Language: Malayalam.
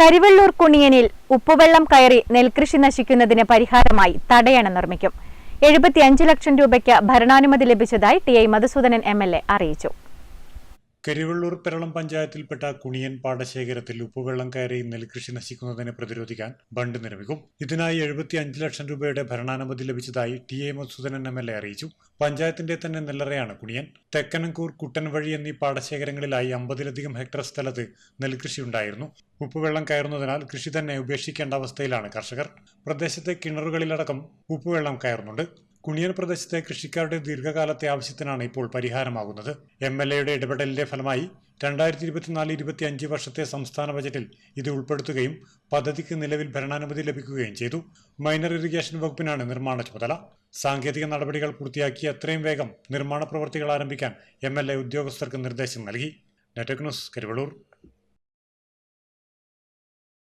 കരിവെള്ളൂർ കുണിയനിൽ ഉപ്പുവെള്ളം കയറി നെൽകൃഷി നശിക്കുന്നതിന് പരിഹാരമായി തടയണ നിർമ്മിക്കും. എഴുപത്തിയഞ്ച് ലക്ഷം രൂപയ്ക്ക് ഭരണാനുമതി ലഭിച്ചതായി T I Madhusudanan M L A അറിയിച്ചു. കരിവള്ളൂർ പെരളം പഞ്ചായത്തിൽപ്പെട്ട കുണിയൻ പാടശേഖരത്തിൽ ഉപ്പുവെള്ളം കയറി നെൽകൃഷി നശിക്കുന്നതിനെ പ്രതിരോധിക്കാൻ ബണ്ട് നിർമ്മിക്കും. ഇതിനായി എഴുപത്തി അഞ്ച് ലക്ഷം രൂപയുടെ ഭരണാനുമതി ലഭിച്ചതായി T A Madhusudanan M L A അറിയിച്ചു. പഞ്ചായത്തിന്റെ തന്നെ നെല്ലറയാണ് കുണിയൻ. തെക്കനങ്കൂർ കുട്ടൻവഴി എന്നീ പാടശേഖരങ്ങളിലായി അമ്പതിലധികം ഹെക്ടർ സ്ഥലത്ത് നെൽകൃഷി ഉണ്ടായിരുന്നു ഉപ്പുവെള്ളം കയറുന്നതിനാൽ കൃഷി തന്നെ ഉപേക്ഷിക്കേണ്ട അവസ്ഥയിലാണ് കർഷകർ. പ്രദേശത്തെ കിണറുകളിലടക്കം ഉപ്പുവെള്ളം കയറുന്നുണ്ട്. കുണിയൻ പ്രദേശത്തെ കൃഷിക്കാരുടെ ദീർഘകാലത്തെ ആവശ്യത്തിനാണ് ഇപ്പോൾ പരിഹാരമാകുന്നത്. എം എൽ എയുടെ ഇടപെടലിന്റെ ഫലമായി രണ്ടായിരത്തി ഇരുപത്തിനാല് ഇരുപത്തി അഞ്ച് വർഷത്തെ സംസ്ഥാന ബജറ്റിൽ ഇത് ഉൾപ്പെടുത്തുകയും പദ്ധതിക്ക് നിലവിൽ ഭരണാനുമതി ലഭിക്കുകയും ചെയ്തു. മൈനർ ഇറിഗേഷൻ വകുപ്പിനാണ് നിർമ്മാണ ചുമതല. സാങ്കേതിക നടപടികൾ പൂർത്തിയാക്കി എത്രയും വേഗം നിർമ്മാണ പ്രവൃത്തികൾ ആരംഭിക്കാൻ എം എൽ എ ഉദ്യോഗസ്ഥർക്ക് നിർദ്ദേശം നൽകി. നെറ്റക് ന്യൂസ് കരിവള്ളൂർ.